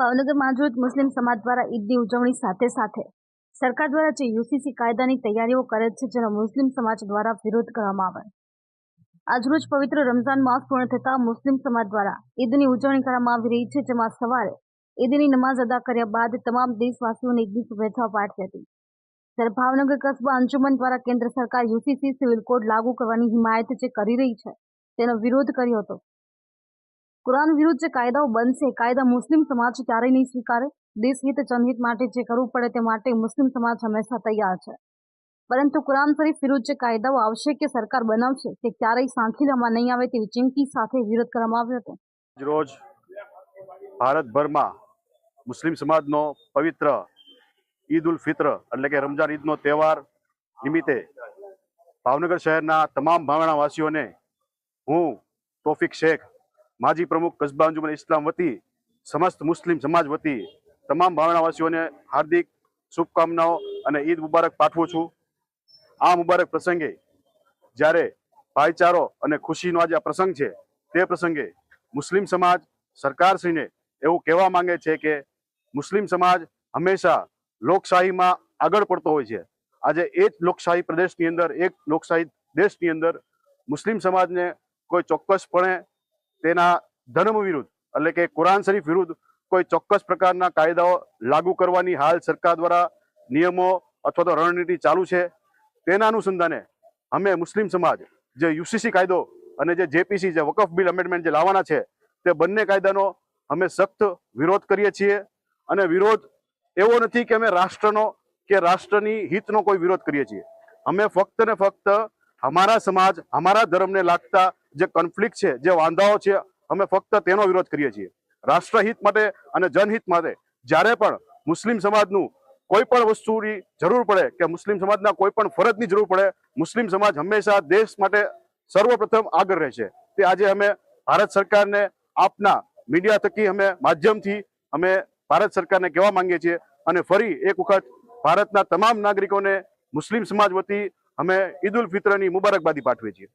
ભાવનગરમાં આજરોજ મુસ્લિમ સમાજ દ્વારા ઈદની ઉજવણી સાથે સાથે સરકાર દ્વારા જે યુસીસી કાયદાની તૈયારીઓ કરે છે જેનો મુસ્લિમ સમાજ દ્વારા વિરોધ કરવામાં આવે. આજરોજ પવિત્ર રમઝાન માસ પૂર્ણ થતા મુસ્લિમ સમાજ દ્વારા ઈદની ઉજવણી કરવામાં આવી રહી છે, જેમાં સવારે ઈદની નમાઝ અદા કર્યા બાદ તમામ દેશવાસીઓને ઈદની શુભેચ્છાઓ પાઠવી હતી. ત્યારે ભાવનગર કસ્બા અંજુમન દ્વારા કેન્દ્ર સરકાર યુસીસી સિવિલ કોડ લાગુ કરવાની હિમાયત જે કરી રહી છે, તેનો વિરોધ કર્યો હતો. કુરાન વિરુદ્ધ જે કાયદાઓ બનશે, કાયદા મુસ્લિમ સમાજ ક્યારેય નહીં સ્વીકારે. દેશહિત જનહિત માટે જે કરવું પડે તે માટે મુસ્લિમ સમાજ હંમેશા તૈયાર છે. પરંતુ કુરાન શરીફ વિરુદ્ધ જે કાયદાઓ આવશે કે સરકાર બનાવશે, તે ક્યારેય સાંખી લેવામાં નહીં આવે તેવી ચીમકી સાથે વિરોધ કરવામાં આવ્યો હતો. રોજ ભારતભરમાં મુસ્લિમ સમાજનો પવિત્ર ઈદ ઉલ ફિત્ર, એટલે કે રમજાન ઈદનો તહેવાર નિમિત્તે ભાવનગર શહેરના તમામ ભાવણાવાસીઓને હું, તોફિક શેખ માજી પ્રમુખ કસ્બા અંજુમન ઇસ્લામ વતી, સમસ્ત મુસ્લિમ સમાજ વતી, તમામ ભાવણાવાસીઓને હાર્દિક શુભકામનાઓ અને ઈદ મુબારક પાઠવું છું. આ મુબારક પ્રસંગે જ્યારે ભાઈચારો અને ખુશીનો આજે આ પ્રસંગ છે, તે પ્રસંગે મુસ્લિમ સમાજ સરકારશ્રીને એવું કહેવા માંગે છે કે મુસ્લિમ સમાજ હંમેશા લોકશાહીમાં આગળ પડતો હોય છે. આજે એ જ લોકશાહી પ્રદેશની અંદર, એક લોકશાહી દેશની અંદર મુસ્લિમ સમાજને કોઈ ચોક્કસપણે તેના ધર્મ વિરુદ્ધ, એટલે કે કુરાન શરીફ વિરુદ્ધ કોઈ ચોક્કસ પ્રકારના કાયદાઓ લાગુ કરવાની હાલ સરકાર દ્વારા નિયમો અથવા તો રણનીતિ ચાલુ છે. તેના અનુસંધાને અમે મુસ્લિમ સમાજ, જે યુસીસી કાયદો અને જે જેપીસી, જે વકફ બિલ અમેન્ડમેન્ટ જે લાવવાના છે, તે બંને કાયદાનો અમે સખ્ત વિરોધ કરીએ છીએ. અને વિરોધ એવો નથી કે અમે રાષ્ટ્રનો, કે રાષ્ટ્રની હિતનો કોઈ વિરોધ કરીએ છીએ. અમે ફક્ત ને ફક્ત અમારા સમાજ, અમારા ધર્મને લાગતા જે કોન્ફ્લિક્ટ છે, જે વાંધાઓ છે, અમે ફક્ત તેનો વિરોધ કરીએ છીએ. રાષ્ટ્રહિત માટે અને જનહિત માટે જ્યારે પણ મુસ્લિમ સમાજનું કોઈ પણ વસ્તુની જરૂર પડે કે મુસ્લિમ સમાજના કોઈ પણ ફરજની જરૂર પડે, મુસ્લિમ સમાજ હંમેશા દેશ માટે સર્વપ્રથમ આગળ રહેશે તે આજે અમે ભારત સરકારને આપના મીડિયા થકી અમે માધ્યમથી અમે ભારત સરકારને કહેવા માંગીએ છીએ અને ફરી એક વખત ભારતના તમામ નાગરિકોને મુસ્લિમ સમાજ વતી અમે ઈદ ઉલ ફિત્રની મુબારકબાદી પાઠવીએ છીએ.